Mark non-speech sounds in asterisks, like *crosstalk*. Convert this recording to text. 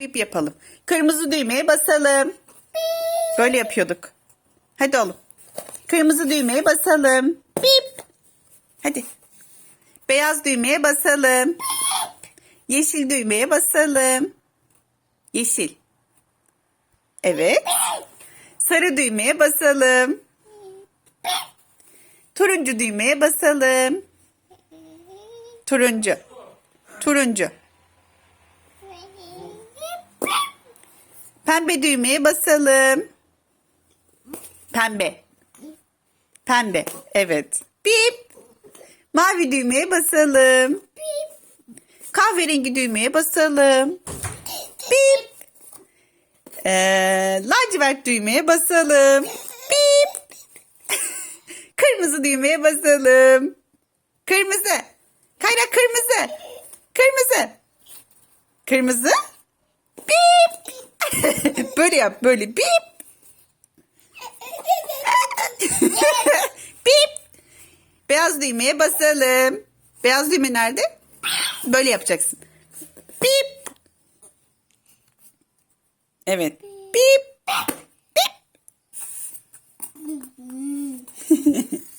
Bip yapalım. Kırmızı düğmeye basalım. Böyle yapıyorduk. Hadi oğlum. Kırmızı düğmeye basalım. Bip. Hadi. Beyaz düğmeye basalım. Yeşil düğmeye basalım. Yeşil. Evet. Sarı düğmeye basalım. Turuncu düğmeye basalım. Turuncu. Turuncu. Pembe düğmeye basalım. Pembe. Pembe. Evet. Bip. Mavi düğmeye basalım. Kahverengi düğmeye basalım. Bip. Ee, lacivert düğmeye basalım. Bip. *laughs* Kırmızı düğmeye basalım. Kırmızı. Kayra kırmızı. Kırmızı. Kırmızı. *laughs* böyle yap böyle. Bip. *laughs* Bip. Beyaz düğmeye basalım. Beyaz düğme nerede? Böyle yapacaksın. Bip. Evet. Bip. Bip. *laughs*